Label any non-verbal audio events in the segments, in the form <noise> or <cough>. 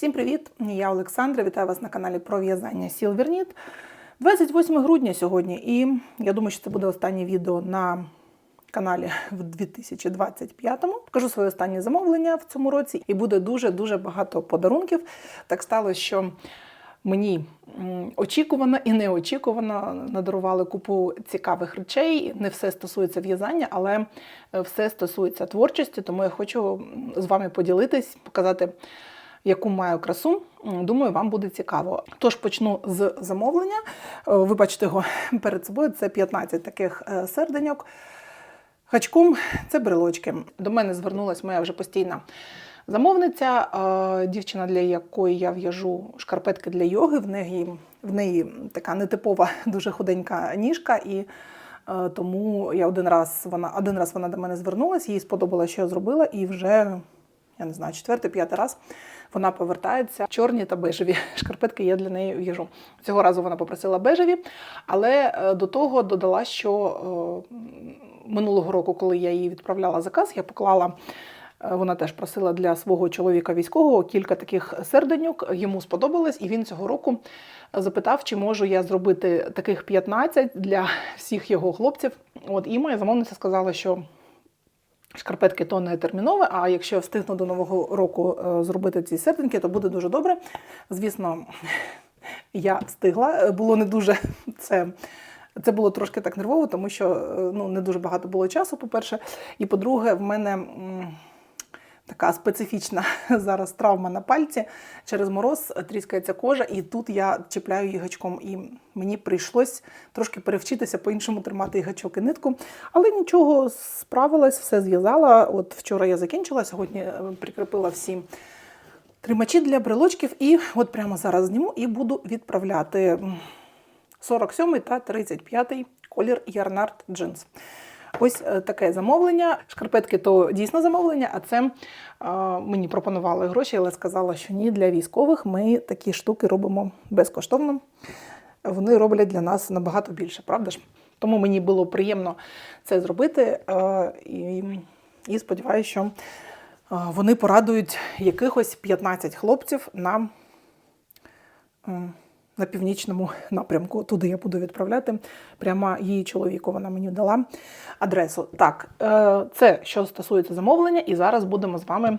Всім привіт! Я Олександра. Вітаю вас на каналі про в'язання Silverknit. 28 грудня сьогодні, і я думаю, що це буде останнє відео на каналі в 2025-му. Покажу своє останнє замовлення в цьому році, і буде дуже-дуже багато подарунків. Так сталося, що мені очікувано і неочікувано надарували купу цікавих речей. Не все стосується в'язання, але е, все стосується творчості. Тому я хочу з вами поділитись, показати яку маю красу. Думаю, вам буде цікаво. Тож почну з замовлення. Е, Ви бачите його <laughs> перед собою. Це 15 таких е, серденьок. Гачком це брелочки. До мене звернулася моя вже постійна замовниця, е, дівчина, для якої я в'яжу шкарпетки для йоги. В неї, в неї така нетипова, <laughs> дуже худенька ніжка. І тому я один раз вона один раз вона до мене звернулася, їй сподобалося, що я зробила, і вже я не знаю, четвертий, п'ятий раз вона повертається. Чорні та бежеві <laughs> шкарпетки я для неї в'яжу. Цього разу вона попросила бежеві, але е, до того додала, що е, минулого року, коли я їй відправляла заказ, я поклала. е, Вона теж просила для свого чоловіка військового кілька таких серденьок. Йому сподобалось, і він цього року запитав, чи можу я зробити таких 15 для всіх його хлопців. От і моя замовниця сказала, що шкарпетки то не термінове, а якщо встигну до Нового року е, зробити ці серденьки, то буде дуже добре. Звісно, <laughs> я встигла. Е, Було не дуже <laughs> це. Це було трошки так нервово, тому що е, ну, не дуже багато було часу, по-перше. І по-друге, в мене така специфічна <laughs> зараз травма на пальці. Через мороз тріскається кожа, і тут я чіпляю її гачком. І мені прийшлось трошки перевчитися по-іншому тримати гачок і нитку. Але нічого, справилась, все зв'язала. От вчора я закінчила, сьогодні е, прикріпила всі тримачі для брелочків. І от прямо зараз зніму і буду відправляти. М, 47 та 35 колір Ярнард джинс. Ось е, таке замовлення. Шкарпетки то дійсно замовлення, а це е, мені пропонували гроші, але сказала, що ні, для військових ми такі штуки робимо безкоштовно. Вони роблять для нас набагато більше, правда ж? Тому мені було приємно це зробити. е, І, і сподіваюся, що вони порадують якихось 15 хлопців на на північному напрямку. Туди я буду відправляти. Прямо її чоловіку вона мені дала адресу. Так, е, це що стосується замовлення, і зараз будемо з вами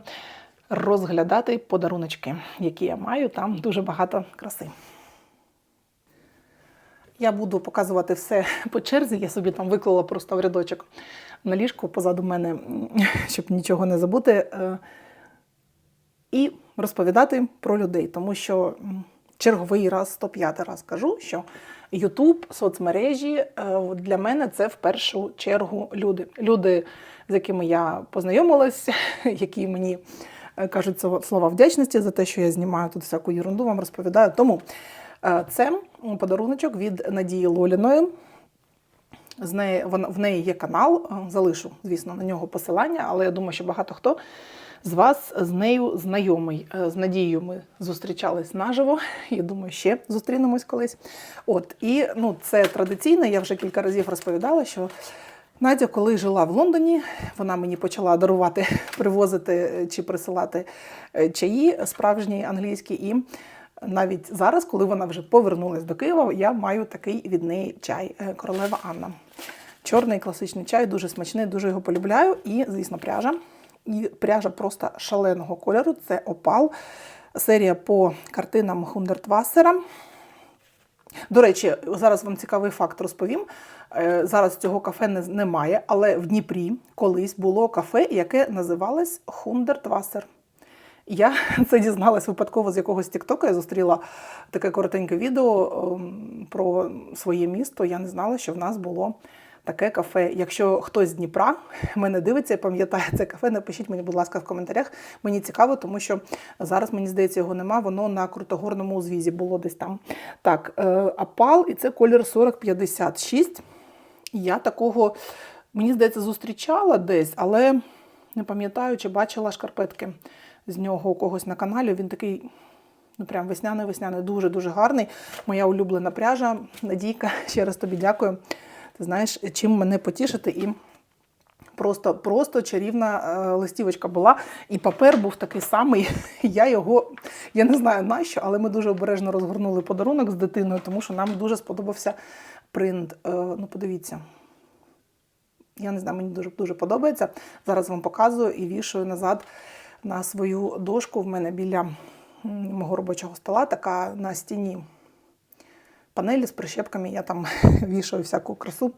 розглядати подаруночки, які я маю. Там дуже багато краси. Я буду показувати все по черзі. Я собі там виклала просто в рядочок на ліжку позаду мене, щоб нічого не забути. Е, І розповідати про людей, тому що черговий раз, 105 раз кажу, що YouTube, соцмережі е, для мене це в першу чергу люди. Люди, з якими я познайомилась, <laughs> які мені е, кажуть слова вдячності за те, що я знімаю тут всяку ерунду, вам розповідаю. Тому е, це подаруночок від Надії Лоліної. З неї, в неї є канал, залишу, звісно, на нього посилання, але я думаю, що багато хто з вас з нею знайомий. Е, З Надією ми зустрічались наживо. <laughs> Я думаю, ще зустрінемось колись. От, і ну, це традиційно, я вже кілька разів розповідала, що Надя, коли жила в Лондоні, вона мені почала дарувати, <laughs> привозити е, чи присилати е, чаї справжні англійські. І навіть зараз, коли вона вже повернулась до Києва, я маю такий від неї чай королева Анна. Чорний класичний чай, дуже смачний, дуже його полюбляю. І, звісно, пряжа. І пряжа просто шаленого кольору. Це опал. Серія по картинам Хундертвассера. До речі, зараз вам цікавий факт розповім. Е, Зараз цього кафе немає, але в Дніпрі колись було кафе, яке називалось Хундертвассер. Я <laughs> це дізналась випадково з якогось Тіктока. Я зустріла таке коротеньке відео ем, про своє місто. Я не знала, що в нас було таке кафе. Якщо хтось з Дніпра мене дивиться і пам'ятає це кафе, напишіть мені, будь ласка, в коментарях. Мені цікаво, тому що зараз, мені здається, його нема. Воно на крутогорному узвізі було десь там. Так, е, апал, і це колір 4056. Я такого, мені здається, зустрічала десь, але не пам'ятаю, чи бачила шкарпетки з нього у когось на каналі. Він такий, ну прям весняний, весняний, дуже-дуже гарний. Моя улюблена пряжа. Надійка, <laughs> ще раз тобі дякую. Знаєш, чим мене потішити і. Просто, просто чарівна е, листівочка була, і папер був такий самий. <laughs> Я його, Я не знаю нащо, але ми дуже обережно розгорнули подарунок з дитиною, тому що нам дуже сподобався принт. Е, Ну, подивіться. Я не знаю, мені дуже дуже подобається. Зараз вам показую і вішаю назад на свою дошку. В мене біля мого робочого стола така на стіні панелі з прищепками. Я там <laughs> вішаю всяку красу,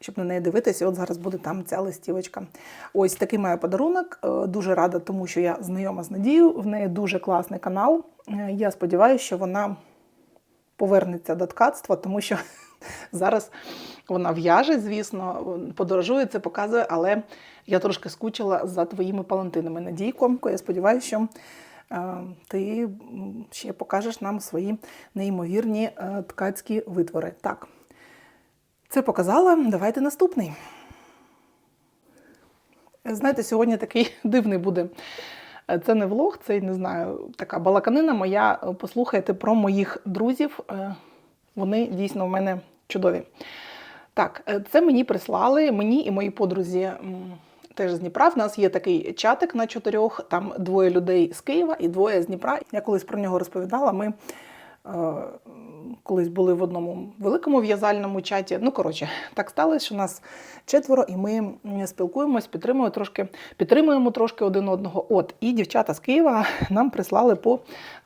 щоб на неї дивитися. От зараз буде там ця листівочка. Ось такий маю подарунок. Е, Дуже рада, тому що я знайома з Надією. В неї дуже класний канал. Е, Я сподіваюся, що вона повернеться до ткацтва, тому що <laughs> зараз вона в'яже, звісно, подорожує, це показує, але я трошки скучила за твоїми палантинами. Надійко, я сподіваюся, що ти ще покажеш нам свої неймовірні е, ткацькі витвори. Так, це показала. Давайте наступний. Знаєте, сьогодні такий <laughs> дивний буде. Е, Це не влог, це не знаю, така балаканина моя. Послухайте про моїх друзів. Е, Вони дійсно в мене чудові. Так, це мені прислали, мені і моїй подрузі теж з Дніпра. В нас є такий чатик на чотирьох, там двоє людей з Києва і двоє з Дніпра. Я колись про нього розповідала. Ми е, колись були в одному великому в'язальному чаті. Ну, коротше, так сталося, що нас четверо, і ми спілкуємось, підтримуємо трошки, підтримуємо трошки один одного. От, і дівчата з Києва нам прислали по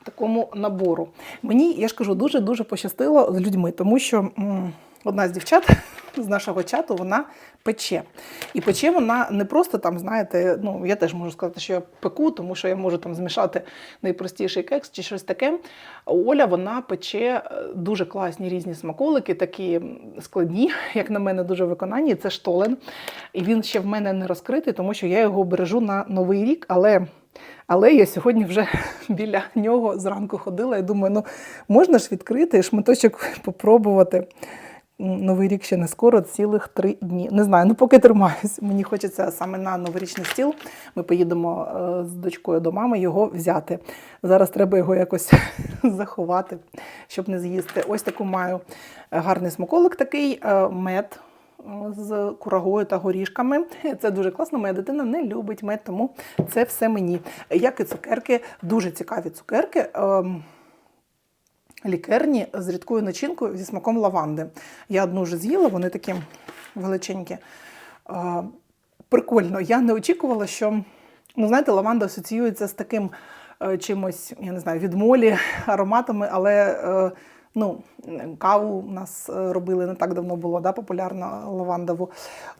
такому набору. Мені, я ж кажу, дуже-дуже пощастило з людьми, тому що одна з дівчат <laughs> з нашого чату вона пече. І пече вона не просто там, знаєте, ну я теж можу сказати, що я пеку, тому що я можу там змішати найпростіший кекс чи щось таке. Оля вона пече е, дуже класні різні смаколики, такі складні, <laughs> як на мене, дуже виконані. Це штолен. І він ще в мене не розкритий, тому що я його бережу на новий рік, але. Але я сьогодні вже <laughs> біля нього зранку ходила і думаю, ну можна ж відкрити шматочок попробувати. Новий рік ще не скоро, цілих три дні. Не знаю, ну поки тримаюсь. Мені хочеться саме на новорічний стіл. Ми поїдемо е, з дочкою до мами його взяти. Зараз треба його якось <laughs> заховати, щоб не з'їсти. Ось таку маю гарний смаколик такий, е, мед е, з курагою та горішками. Це дуже класно. Моя дитина не любить мед, тому це все мені. Як і цукерки, дуже цікаві цукерки. Лікерні з рідкою начинкою зі смаком лаванди. Я одну вже з'їла, вони такі величенькі. Прикольно, я не очікувала, що ну, знаєте, лаванда асоціюється з таким е, чимось, я не знаю, від молі, ароматами, але е, ну, каву у нас е, робили не так давно було, да, популярна лавандову.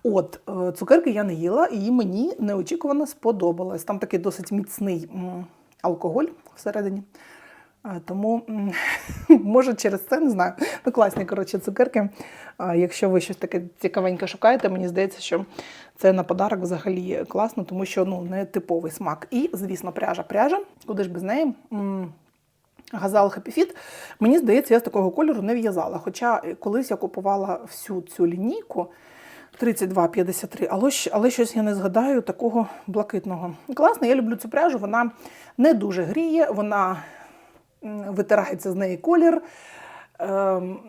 От, цукерки я не їла, і мені неочікувано сподобалось. Там такий досить міцний алкоголь всередині. Тому, <laughs> може, через це не знаю. Ну, класні, коротше, цукерки. Якщо ви щось таке цікавеньке шукаєте, мені здається, що це на подарок взагалі класно, тому що ну, не типовий смак. І, звісно, пряжа. Пряжа, куди ж без неї. Газал Fit, мені здається, я з такого кольору не в'язала. Хоча колись я купувала всю цю лінійку 32-53, але, але щось я не згадаю такого блакитного. Класно, я люблю цю пряжу, вона не дуже гріє, вона витирається з неї колір. Ем,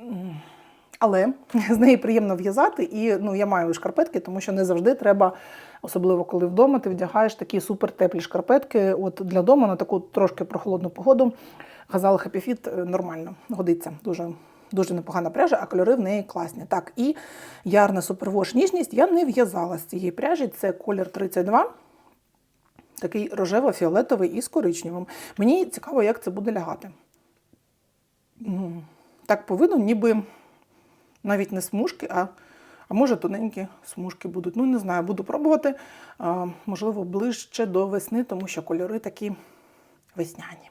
але <laughs> з неї приємно в'язати, і ну, я маю шкарпетки, тому що не завжди треба, особливо коли вдома ти вдягаєш такі супер теплі шкарпетки. От для дому на таку трошки прохолодну погоду газал Happy Fit е, нормально годиться. Дуже, дуже непогана пряжа, а кольори в неї класні. Так, і ярна супервош ніжність я не в'язала з цієї пряжі. Це колір 32. Такий рожево-фіолетовий і з коричневим. Мені цікаво, як це буде лягати. М, Так повинно, ніби навіть не смужки, а, а може тоненькі смужки будуть. Ну, не знаю, буду пробувати. А, можливо, ближче до весни, тому що кольори такі весняні.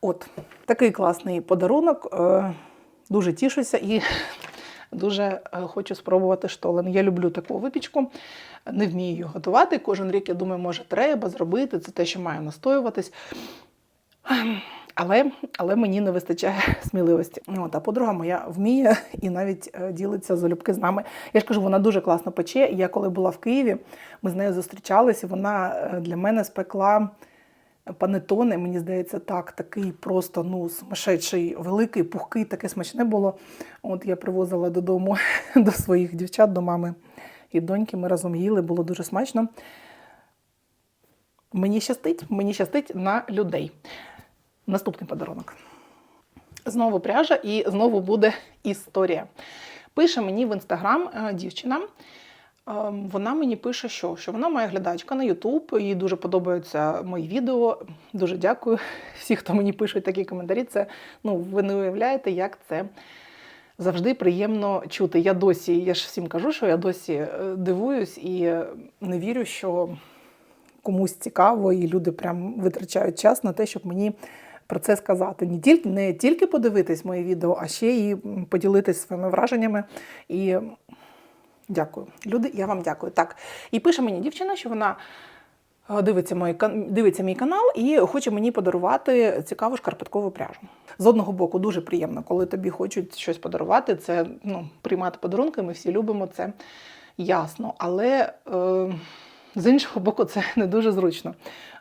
От, такий класний подарунок. Е, Дуже тішуся і дуже е, хочу спробувати штолен. Я люблю таку випічку, не вмію її готувати. Кожен рік, я думаю, може, треба зробити. Це те, що має настоюватись. Але, але мені не вистачає <laughs> сміливості. От, а подруга моя вміє і навіть е, ділиться залюбки з нами. Я ж кажу, вона дуже класно пече. Я коли була в Києві, ми з нею зустрічалися. Вона е, для мене спекла панетони. Мені здається, так, такий просто ну, сумасшедший, великий, пухкий, таке смачне було. От я привозила додому <laughs> до своїх дівчат, до мами і доньки. Ми разом їли, було дуже смачно. Мені щастить, мені щастить на людей. Наступний подарунок. Знову пряжа і знову буде історія. Пише мені в інстаграм е, дівчина. Е, Вона мені пише, що, що вона моя глядачка на YouTube, їй дуже подобаються мої відео. Дуже дякую. <laughs> Всі, хто мені пишуть такі коментарі, це ну, ви не уявляєте, як це завжди приємно чути. Я досі, я ж всім кажу, що я досі е, дивуюсь і не вірю, що комусь цікаво, і люди прям витрачають час на те, щоб мені про це сказати. Не тільки, не тільки подивитись мої відео, а ще і поділитись своїми враженнями. І дякую. Люди, я вам дякую. Так. І пише мені дівчина, що вона. е, Дивиться, кан- дивиться мій канал і хоче мені подарувати цікаву шкарпеткову пряжу. З одного боку, дуже приємно, коли тобі хочуть щось подарувати. Це ну, приймати подарунки, ми всі любимо це ясно. Але е, з іншого боку, це не дуже зручно.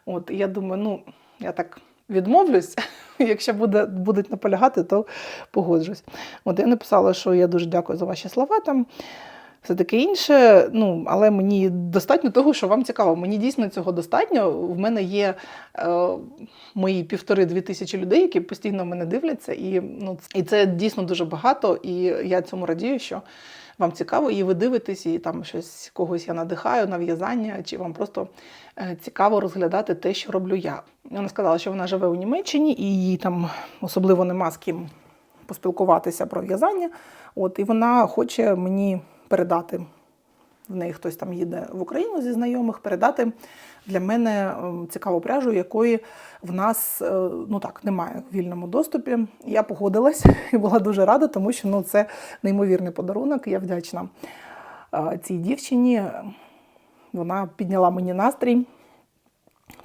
От я думаю, ну я так відмовлюсь. <laughs> Якщо буде, будуть наполягати, то погоджусь. От я написала, що я дуже дякую за ваші слова там. Все таке інше, ну але мені достатньо того, що вам цікаво. Мені дійсно цього достатньо. В мене є е, мої півтори-дві тисячі людей, які постійно мене дивляться, і ну і це дійсно дуже багато. І я цьому радію, що вам цікаво, і ви дивитесь, і там щось когось я надихаю на в'язання, чи вам просто е, цікаво розглядати те, що роблю я. Вона сказала, що вона живе у Німеччині, і їй там особливо нема з ким поспілкуватися про в'язання. От і вона хоче мені передати. В неї хтось там їде в Україну зі знайомих, передати для мене ем, цікаву пряжу, якої в нас е, ну так немає в вільному доступі. Я погодилась і була дуже рада, тому що ну, це неймовірний подарунок. Я вдячна е, цій дівчині. Вона підняла мені настрій,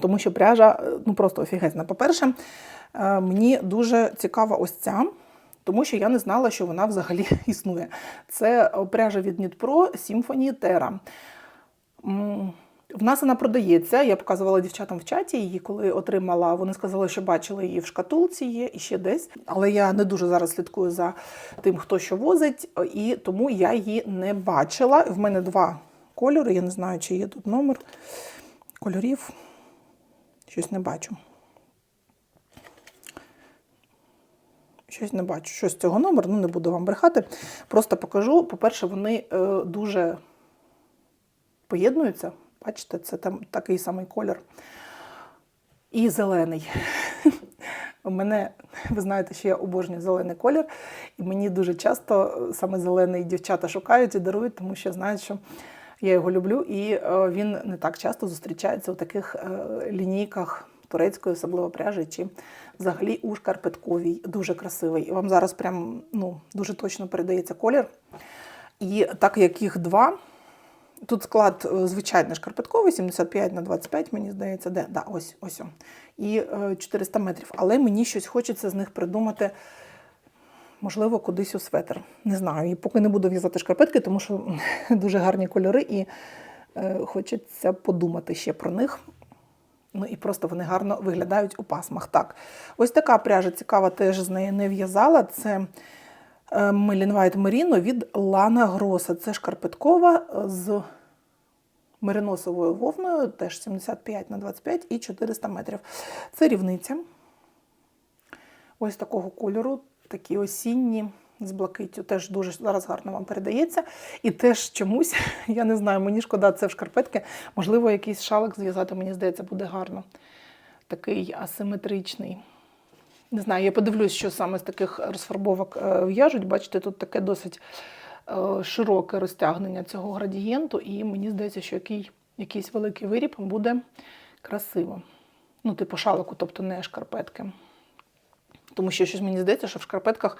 тому що пряжа е, ну просто офігезна. По-перше, мені дуже цікава ось ця. Тому що я не знала, що вона взагалі <laughs> існує. Це пряжа від Knit-Pro Symphony Terra. В нас вона продається. Я показувала дівчатам в чаті її, коли отримала. Вони сказали, що бачили її в шкатулці є і ще десь. Але я не дуже зараз слідкую за тим, хто що возить, і тому я її не бачила. В мене два кольори. Я не знаю, чи є тут номер кольорів. Щось не бачу. Щось не бачу. Щось з цього номеру, ну не буду вам брехати. Просто покажу. По-перше, вони е, дуже поєднуються. Бачите, це там такий самий колір. І зелений. У мене, ви знаєте, що я обожнюю зелений колір, і мені дуже часто саме зелений дівчата шукають і дарують, тому що знають, що я його люблю, і е, він не так часто зустрічається у таких е, лінійках турецької, особливо пряжі, чи взагалі у шкарпетковій. Дуже красивий. Вам зараз прям ну, дуже точно передається колір. І так як їх два. Тут склад е, звичайний шкарпетковий, 75 на 25, мені здається, де? Да, ось, ось. І е, 400 метрів. Але мені щось хочеться з них придумати, можливо, кудись у светр. Не знаю. І поки не буду в'язати шкарпетки, тому що <laughs> дуже гарні кольори, і е, хочеться подумати ще про них. Ну і просто вони гарно виглядають у пасмах. Так, ось така пряжа цікава, теж з неї не в'язала. Це Мелін White Merino від Лана Гроса. Це шкарпеткова е, з мериносовою вовною, теж 75 на 25 і 400 метрів. Це рівниця. Ось такого кольору, такі осінні. З блакиттю теж дуже зараз гарно вам передається. І теж чомусь, <laughs> я не знаю, мені шкода це в шкарпетки. Можливо, якийсь шалик зв'язати, мені здається, буде гарно. Такий асиметричний. Не знаю, я подивлюсь, що саме з таких розфарбовок е, в'яжуть. Бачите, тут таке досить е, широке розтягнення цього градієнту, і мені здається, що який, якийсь великий виріб буде красиво. Ну, типу шалику, тобто не шкарпетки. Тому що щось мені здається, що в шкарпетках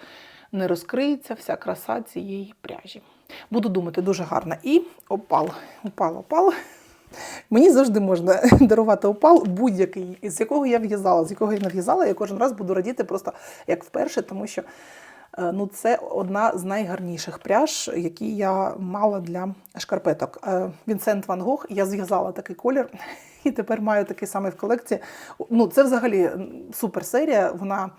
не розкриється вся краса цієї пряжі. Буду думати, дуже гарно. І опал. Опал, опал. Мені завжди можна <laughs> дарувати опал будь-який, з якого я в'язала, з якого я не в'язала, я кожен раз буду радіти просто як вперше, тому що е, ну, це одна з найгарніших пряж, які я мала для шкарпеток. Е, Вінсент Ван Гог, я зв'язала такий колір, <laughs> і тепер маю такий самий в колекції. Ну, це взагалі супер серія. Вона.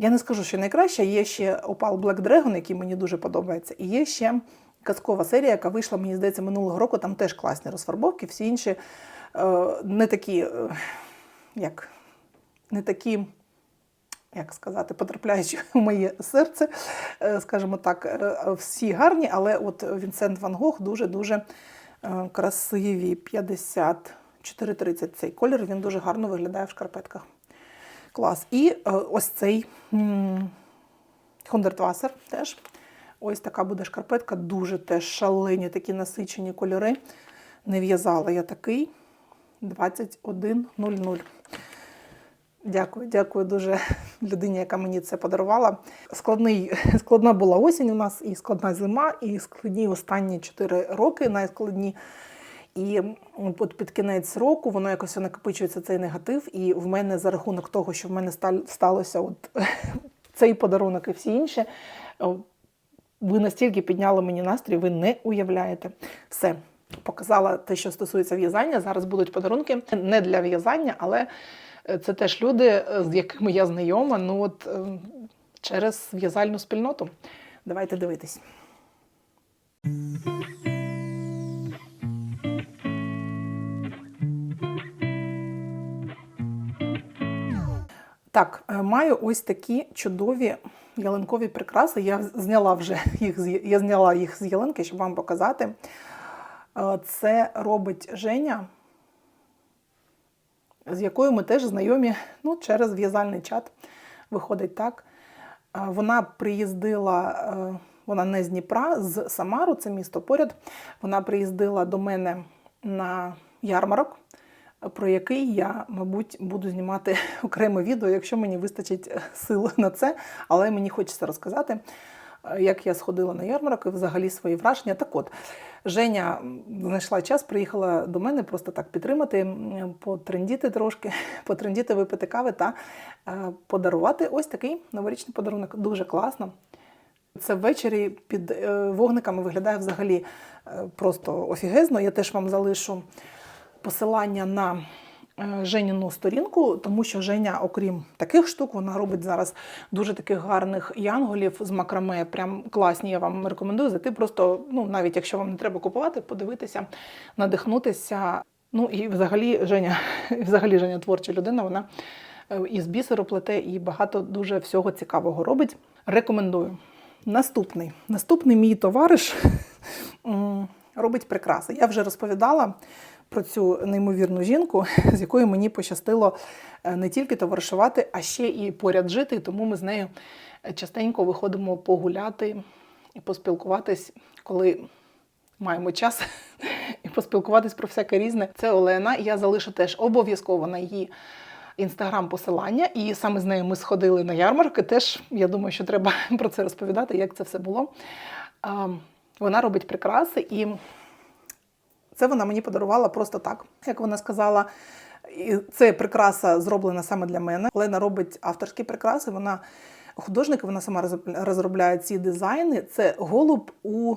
Я не скажу, що найкраща. Є ще опал Black Dragon, який мені дуже подобається. І є ще казкова серія, яка вийшла, мені здається, минулого року. Там теж класні розфарбовки, всі інші е, не такі, е, як не такі, як сказати, потрапляючи в моє серце, е, скажімо так, всі гарні, але от Вінсент Ван Гог дуже-дуже красиві. 54-30 цей колір, він дуже гарно виглядає в шкарпетках. Клас. І е, ось цей Хондертвасер теж. Ось така буде шкарпетка, дуже теж шалені, такі насичені кольори. Не в'язала я такий 21.00. Дякую, дякую дуже людині, яка мені це подарувала. Складний, складна була осінь у нас, і складна зима, і складні останні 4 роки, найскладні. І от під кінець року воно якось накопичується цей негатив. І в мене за рахунок того, що в мене сталося от <laughs> цей подарунок і всі інші, ви настільки підняли мені настрій, ви не уявляєте. Все. Показала те, що стосується в'язання. Зараз будуть подарунки не для в'язання, але е, це теж люди, е, з якими я знайома, ну от е, через в'язальну спільноту. Давайте дивитись. Так, е, маю ось такі чудові ялинкові прикраси. Я зняла вже <laughs> їх, я зняла їх з ялинки, щоб вам показати. Е, Це робить Женя, з якою ми теж знайомі ну, через в'язальний чат. Виходить так. Е, Вона приїздила, вона не з Дніпра, з Самару, це місто поряд. Вона приїздила до мене на ярмарок, про який я, мабуть, буду знімати <laughs> окреме відео, якщо мені вистачить е, сил на це. Але мені хочеться розказати, е, як я сходила на ярмарок і взагалі свої враження. Так от, Женя знайшла час, приїхала до мене просто так підтримати, потрендіти трошки, <laughs> потрендіти, випити кави та е, подарувати ось такий новорічний подарунок. Дуже класно. Це ввечері під вогниками виглядає взагалі просто офігезно. Я теж вам залишу посилання на е, Женіну сторінку, тому що Женя, окрім таких штук, вона робить зараз дуже таких гарних янголів з макраме. Прям класні. Я вам рекомендую зайти. Просто, ну навіть якщо вам не треба купувати, подивитися, надихнутися. Ну і взагалі Женя, <laughs> взагалі Женя творча людина. Вона е, із бісеру плете і багато дуже всього цікавого робить. Рекомендую. Наступний. Наступний мій товариш <laughs> робить прикраси. Я вже розповідала про цю неймовірну жінку, <laughs> з якою мені пощастило е, не тільки товаришувати, а ще і поряд жити. Тому ми з нею частенько виходимо погуляти і поспілкуватись, коли маємо час <laughs> і поспілкуватись про всяке різне. Це Олена. Я залишу теж обов'язково на її інстаграм посилання, і саме з нею ми сходили на ярмарки. Теж я думаю, що треба <laughs> про це розповідати, як це все було. Вона робить прикраси, і це вона мені подарувала просто так. Як вона сказала, і це прикраса зроблена саме для мене. Олена робить авторські прикраси. Вона художник, вона сама розробляє ці дизайни. Це голуб у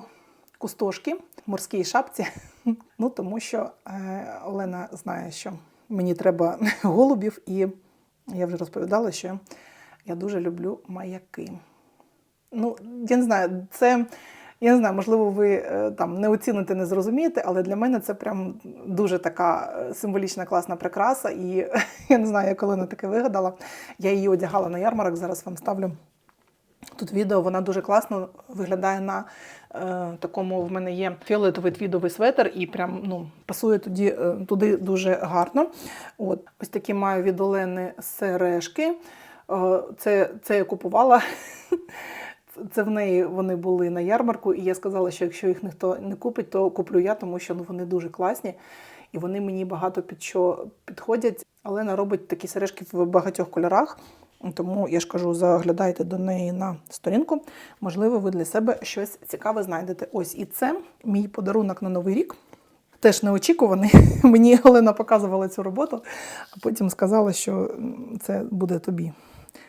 кустошки, морській шапці. <laughs> Ну тому що е, Олена знає, що мені треба <laughs> голубів, і я вже розповідала, що я дуже люблю маяки. Ну, я не знаю, це. Я не знаю, можливо, ви е, там не оціните, не зрозумієте, але для мене це прям дуже така е, символічна, класна прикраса. І <laughs> я не знаю, я коли не таке вигадала. Я її одягала на ярмарок. Зараз вам ставлю тут відео. Вона дуже класно виглядає на е, такому. В мене є фіолетовий твідовий светр, і прям ну, пасує е, туди дуже гарно. От ось такі маю від Олени сережки. Це, це я купувала. <laughs> Це в неї вони були на ярмарку, і я сказала, що якщо їх ніхто не купить, то куплю я, тому що ну, вони дуже класні і вони мені багато під що підходять. Олена робить такі сережки в багатьох кольорах. Тому я ж кажу, заглядайте до неї на сторінку. Можливо, ви для себе щось цікаве знайдете. Ось і це мій подарунок на новий рік. Теж неочікуваний. <laughs> Мені Олена показувала цю роботу, а потім сказала, що це буде тобі.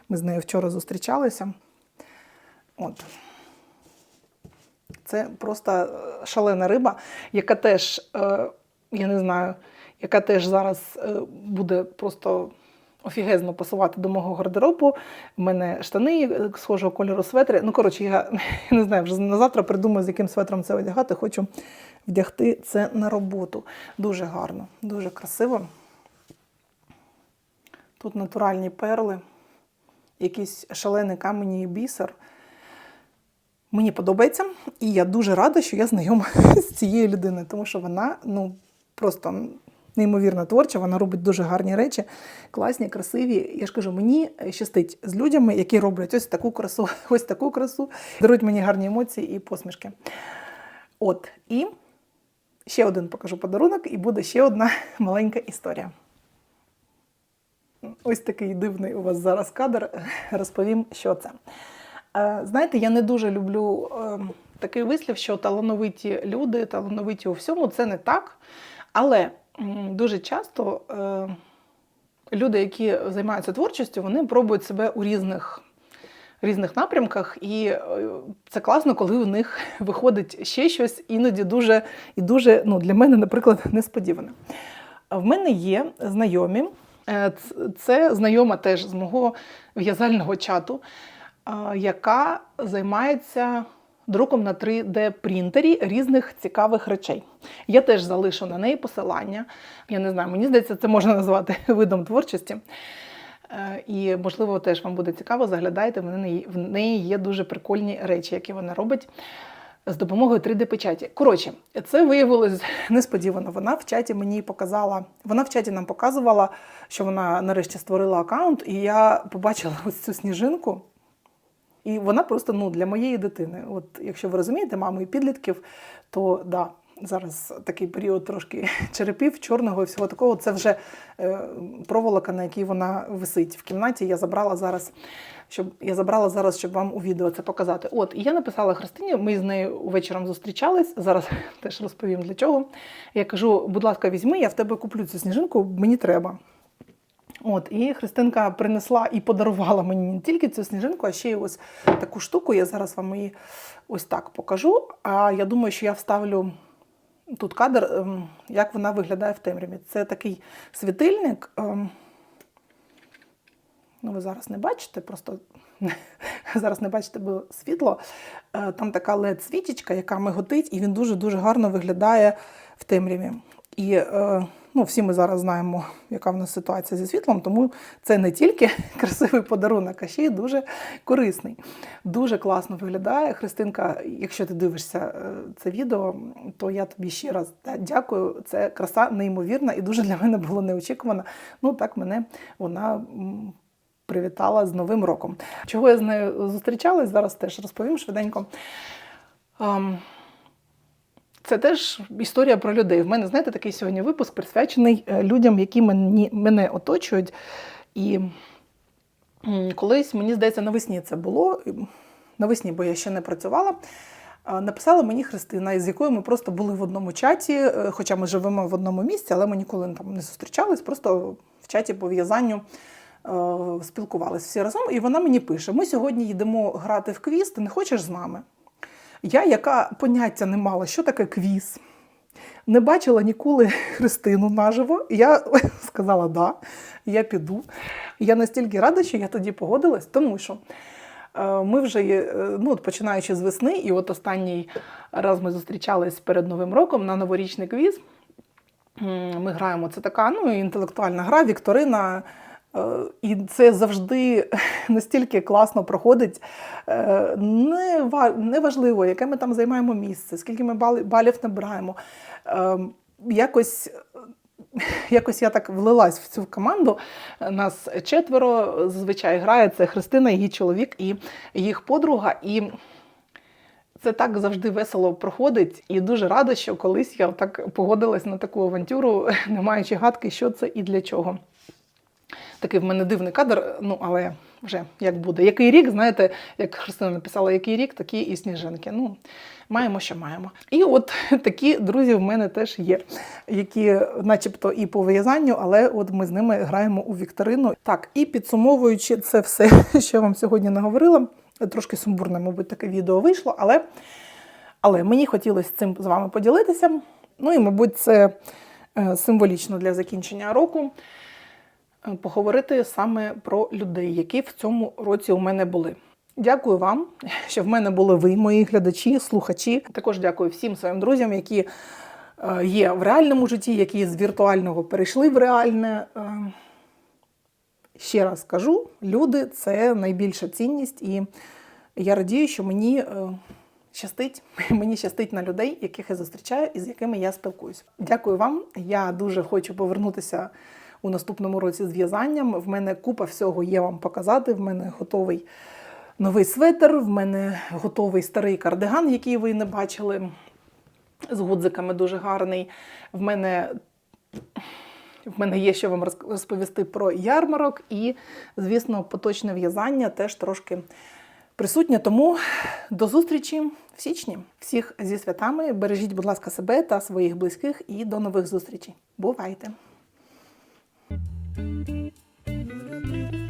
Ми з нею вчора зустрічалися. От. Це просто е, шалена риба, яка теж, е, я не знаю, яка теж зараз е, буде просто офігезно пасувати до мого гардеробу. У мене штани схожого кольору светри. Ну, коротше, я <laughs> не знаю, вже на завтра придумаю, з яким светром це одягати. Хочу вдягти це на роботу. Дуже гарно, дуже красиво. Тут натуральні перли, якісь шалений камені і бісер. Мені подобається, і я дуже рада, що я знайома <laughs> з цією людиною, тому що вона ну, просто неймовірно творча, вона робить дуже гарні речі, класні, красиві. Я ж кажу, мені щастить з людьми, які роблять ось таку красу, <laughs> ось таку красу, дарують мені гарні емоції і посмішки. От, і ще один покажу подарунок, і буде ще одна <laughs> маленька історія. Ось такий дивний у вас зараз кадр. Розповім, що це. Знаєте, я не дуже люблю е, такий вислів, що талановиті люди, талановиті у всьому, це не так. Але дуже часто е, люди, які займаються творчістю, вони пробують себе у різних, різних напрямках, і е, це класно, коли у них <laughs> виходить ще щось, іноді дуже і дуже, ну, для мене, наприклад, <laughs> несподіване. В мене є знайомі. Е, Це знайома теж з мого в'язального чату, яка займається друком на 3D-принтері різних цікавих речей. Я теж залишу на неї посилання. Я не знаю, мені здається, це можна назвати <laughs> видом творчості. Е, І, можливо, теж вам буде цікаво, заглядайте, в неї, в неї є дуже прикольні речі, які вона робить з допомогою 3D-печаті. Коротше, це виявилось несподівано. Вона в чаті мені показала, вона в чаті нам показувала, що вона нарешті створила аккаунт, і я побачила <laughs> ось цю сніжинку. І вона просто ну, для моєї дитини. От якщо ви розумієте, мами і підлітків, то да, зараз такий період трошки <laughs> черепів, чорного і всього такого. Це вже е, проволока, на якій вона висить в кімнаті. Я забрала зараз, щоб я забрала зараз, щоб вам у відео це показати. От, і я написала Христині, ми з нею вечором зустрічались. Зараз <laughs> теж розповім для чого. Я кажу, будь ласка, візьми, я в тебе куплю цю сніжинку, мені треба. От, і Христинка принесла і подарувала мені не тільки цю сніжинку, а ще й ось таку штуку. Я зараз вам її ось так покажу. А я думаю, що я вставлю тут кадр, ем, як вона виглядає в темряві. Це такий світильник. ем, Ну, ви зараз не бачите, просто <laughs> зараз не бачите, бо світло. Е, Там така LED-свічечка, яка миготить, і він дуже-дуже гарно виглядає в темряві. І е, ну, всі ми зараз знаємо, яка в нас ситуація зі світлом, тому це не тільки <laughs> красивий подарунок, а ще й дуже корисний. Дуже класно виглядає. Христинка, якщо ти дивишся е, це відео, то я тобі ще раз дякую. Це краса неймовірна і дуже для мене було неочікувано. Ну так мене вона. Привітала з Новим роком. Чого я з нею зустрічалась, зараз теж розповім швиденько. Ем, це теж історія про людей. В мене, знаєте, такий сьогодні випуск присвячений е, людям, які мені, мене оточують. І колись, мені здається, навесні це було. Навесні, бо я ще не працювала. е, Написала мені Христина, з якою ми просто були в одному чаті, е, хоча ми живемо в одному місці, але ми ніколи там не зустрічались, просто в чаті по в'язанню спілкувалися всі разом. І вона мені пише: ми сьогодні йдемо грати в квіз, ти не хочеш з нами? Я, яка поняття не мала, що таке квіз, не бачила ніколи <laughs> Христину наживо. Я <laughs> сказала, да, я піду. Я настільки рада, що я тоді погодилась, тому що е, ми вже, е, ну, починаючи з весни, і от останній раз ми зустрічались перед Новим роком на новорічний квіз. Ми граємо. Це така ну, інтелектуальна гра, вікторина. Е, І це завжди <laughs> настільки класно проходить. Е, Не ва- Неважливо, яке ми там займаємо місце, скільки ми балів набираємо. Е, Якось, <laughs> якось я так влилась в цю команду. Нас четверо зазвичай грає. Це Христина, її чоловік і їх подруга. І це так завжди весело проходить, і дуже рада, що колись я так погодилась на таку авантюру, <laughs> не маючи гадки, що це і для чого. Такий в мене дивний кадр, ну але вже як буде. Який рік, знаєте, як Христина написала, який рік, такі і сніжинки. Ну, маємо, що маємо. І от <laughs> такі друзі в мене теж є, які, начебто, і по в'язанню, але от ми з ними граємо у вікторину. Так, і підсумовуючи це все, <laughs> що я вам сьогодні наговорила, трошки сумбурне, мабуть, таке відео вийшло, але, але мені хотілося цим з вами поділитися. Ну і, мабуть, це е, символічно для закінчення року поговорити саме про людей, які в цьому році у мене були. Дякую вам, що в мене були ви, мої глядачі, слухачі. Також дякую всім своїм друзям, які е, є в реальному житті, які з віртуального перейшли в реальне. Е, ще раз кажу: люди це найбільша цінність, і я радію, що мені е, щастить. <laughs> Мені щастить на людей, яких я зустрічаю і з якими я спілкуюся. Дякую вам. Я дуже хочу повернутися у наступному році з в'язанням. В мене купа всього є вам показати. В мене готовий новий светр, в мене готовий старий кардиган, який ви не бачили. З гудзиками дуже гарний. В мене в мене є що вам розповісти про ярмарок, і, звісно, поточне в'язання теж трошки присутнє. Тому до зустрічі в січні. Всіх зі святами. Бережіть, будь ласка, себе та своїх близьких, і до нових зустрічей. Бувайте! Thank you.